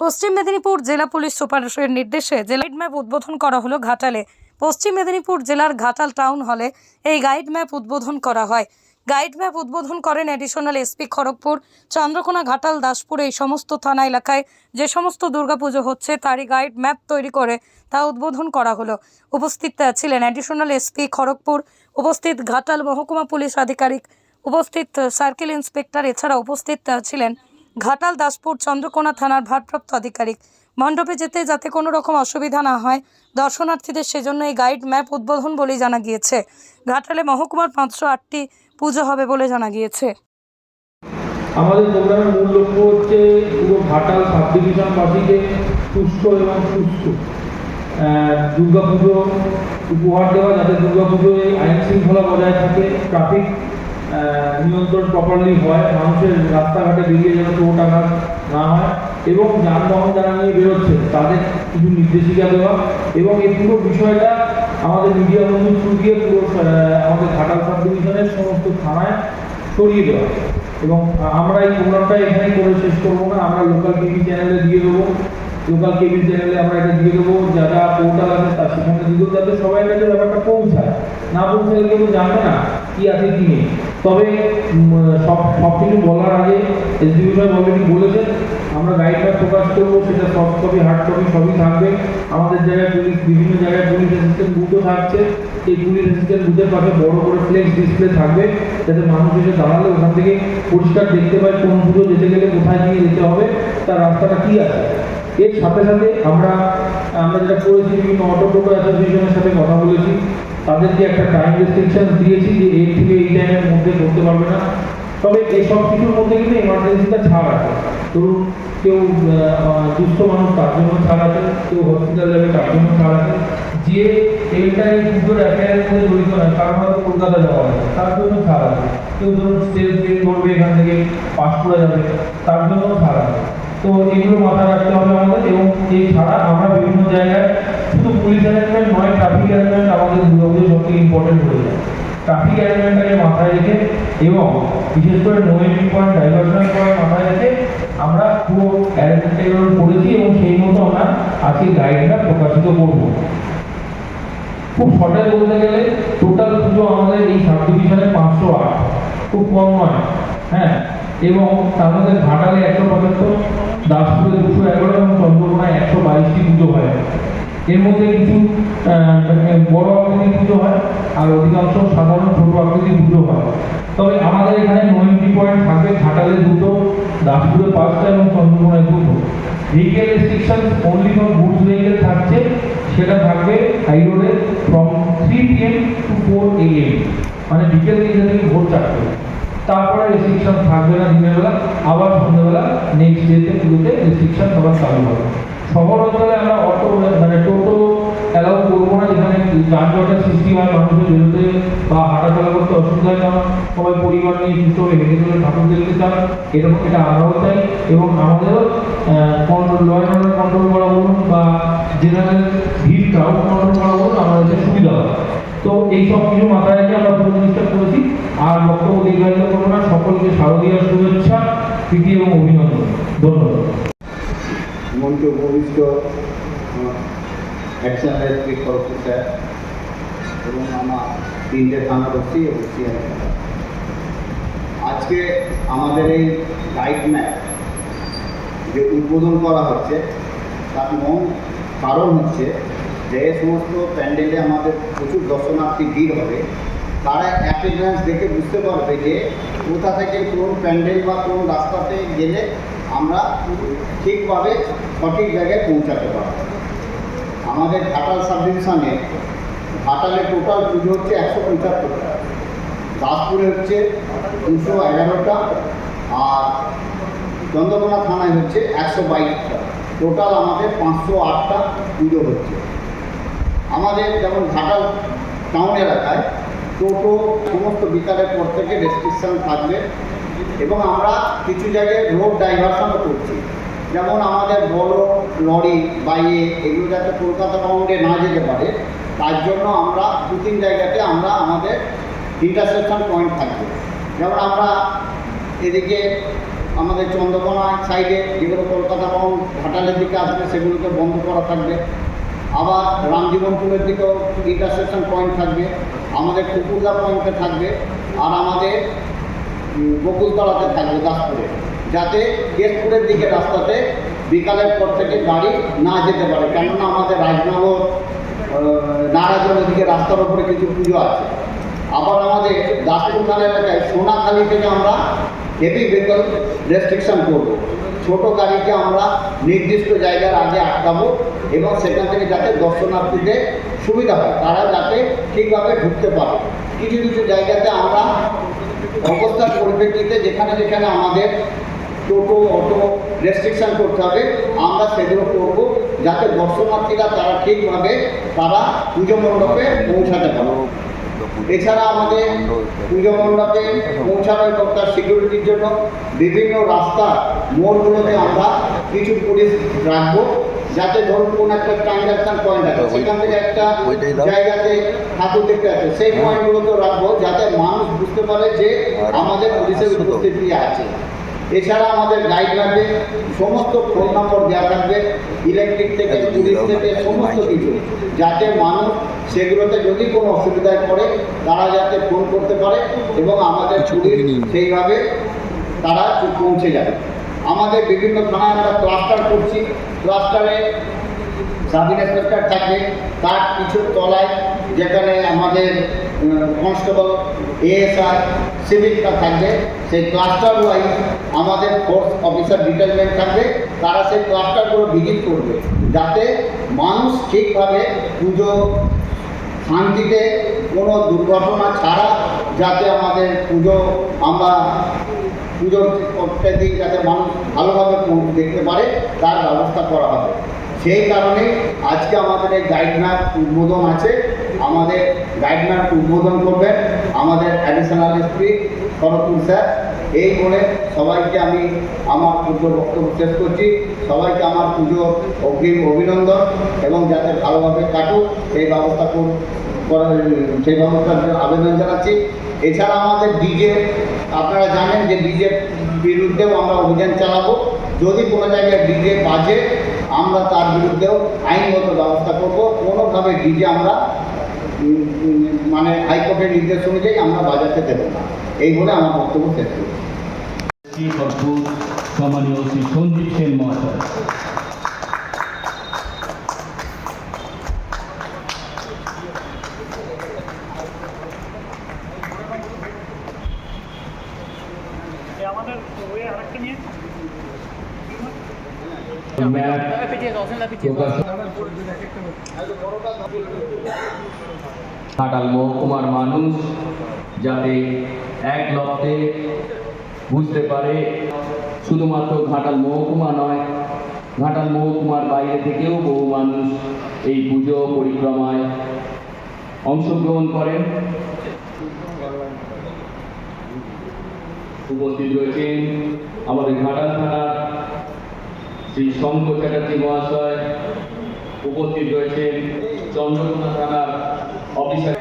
পশ্চিম মেদিনীপুর জেলা পুলিশ সুপারের নির্দেশে জেলাইড ম্যাপ উদ্বোধন করা হলো ঘাটালে। পশ্চিম মেদিনীপুর জেলার ঘাটাল টাউন হলে এই গাইড ম্যাপ উদ্বোধন করা হয়। গাইড ম্যাপ উদ্বোধন করেন অ্যাডিশনাল এসপি খড়গপুর, চন্দ্রকোনা, ঘাটাল, দাসপুর এই সমস্ত থানা এলাকায়। যে সমস্ত দুর্গাপুজো হচ্ছে তারই গাইড ম্যাপ তৈরি করে তা উদ্বোধন করা হলো। উপস্থিত ছিলেন অ্যাডিশনাল এসপি খড়গপুর, উপস্থিত ঘাটাল মহকুমা পুলিশ আধিকারিক, উপস্থিত সার্কেল ইন্সপেক্টর এছাড়া উপস্থিত ছিলেন ঘাটাল, দাসপুর, চন্দ্রকোনা থানার ভারপ্রাপ্ত আধিকারিক। মণ্ডপে যেতে, যাতে কোনো রকম অসুবিধা না হয়, দর্শনার্থীদের সেজন্য এই গাইড ম্যাপ উদ্বোধন বলেই জানা গিয়েছে। ঘাটালে মহকুমার পাঁচশো আটটি পুজো হবে বলে জানা গিয়েছে। আমাদের প্রোগ্রামের মূল লক্ষ্য হচ্ছে পুরো ঘাটাল সাব ডিভিশনবাসীকে সুস্থ এবং সুস্থ দুর্গা পুজো উপহার দেওয়া, যাতে দুর্গা পুজোয় আইন শৃঙ্খলা বজায় থাকে, ট্রাফিক নিয়ন্ত্রণ প্রপারলি হয়, মানুষের রাস্তাঘাটে বেরিয়ে যেন চোটাঘাত না হয় এবং যানবাহন যারা নিয়ে বেরোচ্ছে, তাদের কিছু নির্দেশিকা দেওয়া এবং এই পুরো বিষয়টা আমাদের মিডিয়া বন্ধু থ্রু দিয়ে পুরো আমাদের ঘাটাল সাব ডিভিশনের সমস্ত থানায় ছড়িয়ে দেওয়া। এবং আমরা এই প্রোগ্রামটা এখানে করে শেষ করব না, আমরা লোকাল টিভি চ্যানেলে দিয়ে দেবো। লোকাল টিভি চ্যানেলে আমরা এটা দিয়ে দেবো, যারা পোর্টাল আছে তার সেখানে দিয়ে দেবো যাতে সবাই কাছে ব্যাপারটা পৌঁছায়। না পৌঁছালে কেউ জানবে না কি আছে কি নেই। তবে সব সব কিছু বলার আগে এসডিও সাহেব অলরেডি বলেছেন, আমরা গাইডটা প্রকাশ করব, সেটা সফট কপি হার্ড কপি সবই থাকবে। আমাদের জায়গায় পুলিশ, বিভিন্ন জায়গায় পুলিশ অ্যাসিস্ট্যান্ট বুথও থাকছে। এই পুলিশ অ্যাসিস্ট্যান্ট বুথের পাশে বড় করে ফ্লেক্স ডিসপ্লে থাকবে, যাতে মানুষ এসে দাঁড়ালে ওখান থেকে পরিষ্কার দেখতে পায় কোন পুজো যেতে গেলে কোথায় নিয়ে যেতে হবে, তার রাস্তাটা কী আছে। এর সাথে সাথে আমরা আমরা যেটা করেছি, বিভিন্ন অটো টোটো অ্যাসোসিয়েশনের সাথে কথা বলেছি। তাদেরকে একটা টাইম রেস্ট্রিকশন দিয়েছি যে এই থেকে এই মধ্যে করতে পারবে না। তবে এই সব কিছুর মধ্যে কিন্তু এমার্জেন্সিটা ছাড় আছে। ধরুন কেউ দুস্থ মানুষ, তার জন্য ছাড় আছে। কেউ হসপিটাল যাবে, তার জন্য ছাড় আছে। যে এইটাই পুজোর অ্যাফেয়ারের জড়িত নয়। কারণ হয়তো কলকাতা যাওয়া হবে। তার জন্য ছাড় আছে। কেউ ধরুন স্টেজ ট্রেন করবে এখান থেকে পাঁশকুড়া যাবে। তার জন্য ছাড় আছে। তো এগুলো মাথায় রাখতে হবে আমাদের এবং এই ছাড়া আমরা বিভিন্ন জায়গায় শুধু পুলিশ অ্যারেঞ্জমেন্ট নয় ট্রাফিক অ্যারেঞ্জমেন্ট আমাদের দুর্গাপুজো সবথেকে ইম্পর্টেন্ট হয়ে যায়। ট্রাফিক অ্যারেঞ্জমেন্টটাকে মাথায় রেখে এবং বিশেষ করে no entry point diversion point মাথায় রেখে আমরা পুরো অ্যারেঞ্জমেন্ট করেছি এবং সেই মতো আমরা আজকে গাইডটা প্রকাশিত করব। খুব শর্টে বলতে গেলে টোটাল পুজো আমাদের এই সাব ডিভিশনে পাঁচশো আট। খুব কম নয় হ্যাঁ? এবং তার মধ্যে ঘাটালে একশো পঁচাত্তর, দাসপুরে দুশো এগারো এবং চন্দ্রকোনায় একশো বাইশটি পুজো হয় এর মধ্যে কিছু বড় আকৃতির পুজো হয়, আর অধিকাংশ সাধারণ ছোট আকৃতির পুজো হয়। তবে আমাদের এখানে নয়েন্টি পয়েন্ট থাকবে, ঘাটালে দুটো, দাসপুরে পাঁচটা এবং চন্দ্রকোনায় দুটো। Vehicle restriction only for goods vehicle থাকছে, সেটা থাকবে হাই রোডে from three PM to four AM মানে বিকেল থেকে ভোর চারটে। তারপরে রেস্ট্রিকশন থাকবে না দিনের বেলা আবার সন্ধ্যেবেলা নেক্সট ডেতে পুরোতে রেস্ট্রিকশন আবার চালু হবে। শহর অঞ্চলে আমরা অটো মানে টোটো অ্যালাউ করব না, যেখানে যানজটের সৃষ্টি হয়, মানুষের বেরোতে বা হাঁটাচলা করতে অসুবিধা হয়, কারণ সবাই পরিবার নিয়ে সুস্থ হয়ে হেঁটে চলে ঠাকুর দেখতে চান এরকম এটা আমরাও চাই এবং আমাদেরও কন্ট্রোল লয় অর্ডার কন্ট্রোল করা বলুন বা জেনারেল ভিড় ক্রাউড কন্ট্রোল করা বলুন, আমাদের সুবিধা হয় তো এই সব কিছু মাথায় রেখে আমরা পুরো জিনিসটা করেছি। আর বক্তব্য দীর্ঘায়িত সকলকে শারদীয় শুভেচ্ছা, প্রীতি এবং অভিনন্দন। ধন্যবাদ। মঞ্চ ভবিষ্ঠ অ্যাকশন এসপি খড়গপুর স্যার এবং আমার তিনটে থানার ওসি এবং আজকে আমাদের এই গাইড ম্যাপ যে উদ্বোধন করা হচ্ছে, তার মূল কারণ হচ্ছে যে সমস্ত প্যান্ডেলে আমাদের প্রচুর দর্শনার্থী ভিড় হবে। তারা অ্যাটেন্ডেন্স দেখে বুঝতে পারবে যে কোথা থেকে কোন প্যান্ডেল বা কোন রাস্তাতে গেলে আমরা ঠিকভাবে সঠিক জায়গায় পৌঁছাতে পারব। আমাদের ঘাটাল সাব ডিভিশনে ঘাটালে টোটাল পুজো হচ্ছে একশো পঁচাত্তরটা দাসপুরে হচ্ছে দুশো এগারোটা আর চন্দ্রকোনা থানায় হচ্ছে একশো বাইশটা টোটাল আমাদের পাঁচশো আটটা পুজো হচ্ছে। আমাদের যেমন ঘাটাল টাউন এলাকায় টোটো সমস্ত বিকালের পর থেকে রেস্ট্রিকশন থাকবে এবং আমরা কিছু জায়গায় রোড ডাইভারশনও করছি। যেমন আমাদের বড় লরি বাইয়ে এগুলো যাতে কলকাতা বাউন্ডে না যেতে পারে, তার জন্য আমরা দু তিন জায়গাতে আমরা আমাদের ইন্টারসেকশন পয়েন্ট থাকবে। যেমন আমরা এদিকে আমাদের চন্দ্রকোনা সাইডে যেগুলো কলকাতা পাউন ঘাটালের দিকে আসবে, সেগুলোকে বন্ধ করা থাকবে। আবার রামজীবনপুরের দিকেও ইন্টারসেকশন পয়েন্ট থাকবে। আমাদের কুকুরদা পয়েন্টে থাকবে আর আমাদের বকুলতলাতে থাকবে দাসপুরে। যাতে কেশপুরের দিকে রাস্তাতে বিকালের পর থেকে গাড়ি না যেতে পারে। কেননা আমাদের রাজনগর নারাজনের দিকে রাস্তার উপরে কিছু পুজো আছে। আবার আমাদের দাসপুর থানা এলাকায় সোনাখালি থেকে আমরা হেভি ভেহিকল রেস্ট্রিকশন করব। ছোট গাড়িকে আমরা নির্দিষ্ট জায়গার আগে আটকাবো এবং সেখান থেকে যাতে দর্শনার্থীদের সুবিধা হয়, তারা যাতে ঠিকভাবে ঢুকতে পারে। কিছু কিছু জায়গাতে আমরা অবস্থার পরিপ্রেক্ষিতে যেখানে যেখানে আমাদের টোটো, অটো রেস্ট্রিকশন করতে হবে, আমরা সেগুলো করব যাতে দর্শনার্থীরা তারা ঠিকভাবে তারা পুজো মণ্ডপে পৌঁছাতে পারে। এছাড়া আমাদের পুজো মণ্ডপে পৌঁছানো এবং তার সিকিউরিটির জন্য বিভিন্ন রাস্তা মোড়গুলোতে আমরা কিছু পুলিশ রাখব। যাতে ধরুন কোন একটা ট্রানজাকশন পয়েন্ট আছে সেখান থেকে একটা। জায়গাতে ঠাকুর দেখতে আছে সেই পয়েন্টগুলোতে রাখব যাতে মানুষ বুঝতে পারে যে আমাদের পুলিশের উপস্থিতি আছে। এছাড়া আমাদের গাইড ম্যাপে সমস্ত ফোন নম্বর দেওয়া থাকবে ইলেকট্রিক থেকে পুলিশ থেকে সমস্ত কিছু যাতে মানুষ সেগুলোতে যদি কোনো অসুবিধায় পড়ে তারা যাতে ফোন করতে পারে এবং আমাদের পুলিশ সেইভাবে তারা পৌঁছে যাবে। আমাদের বিভিন্ন থানায় আমরা ক্লাস্টার করছি ক্লাস্টারে সাব ইন্সপেক্টর থাকবে তার কিছু তলায় যেখানে আমাদের কনস্টেবল এএসআই সিভিকটা থাকবে সেই ক্লাস্টার ওয়াইজ আমাদের ফোর্স অফিসার ডিটেলমেন্ট থাকবে, তারা সেই ক্লাস্টারগুলো ভিজিট করবে, যাতে মানুষ ঠিকভাবে পুজো, শান্তিতে কোনো দুর্ঘটনা ছাড়া যাতে আমাদের পুজো আমরা প্রত্যেক দিন যাতে মানুষ ভালোভাবে দেখতে পারে, তার ব্যবস্থা করা হবে। সেই কারণে আজকে আমাদের এই গাইড ম্যাপ উদ্বোধন আছে। আমাদের গাইড ম্যাপ উদ্বোধন করবেন আমাদের অ্যাডিশনাল এসপি শরৎপুর স্যার। এই বলে সবাইকে আমি আমার পুজো বক্তব্য শেষ করছি। সবাইকে আমার পুজো অগ্রিম অভিনন্দন এবং যাতে ভালোভাবে কাটুক, সেই ব্যবস্থা কর- সেই ব্যবস্থার আবেদন জানাচ্ছি। এছাড়া আমাদের ডিজে, আপনারা জানেন যে ডিজে বিরুদ্ধেও আমরা অভিযান চালাবো। যদি কোনো জায়গায় ডিজে বাজে, আমরা তার বিরুদ্ধেও আইনগত ব্যবস্থা করব। কোনোভাবে ডিজে আমরা মানে হাইকোর্টের নির্দেশ অনুযায়ী আমরা বাজাতে দেবো না। এই বলে আমার বক্তব্য শেষ ভরপুর সম্মানীয় শ্রী সঞ্জীব সেন মহাশয়। ঘাটাল মহকুমার মানুষ যাতে এক বুঝতে পারে, শুধুমাত্র ঘাটাল মহকুমা নয়, ঘাটাল মহকুমার বাইরে থেকেও বহু মানুষ এই পুজো পরিক্রমায় অংশগ্রহণ করেন। উপস্থিত রয়েছেন আমাদের ঘাটাল থানার শ্রী শঙ্কর চ্যাটার্জি মহাশয় উপস্থিত রয়েছেন চন্দ্রকোনা থানার অফিসার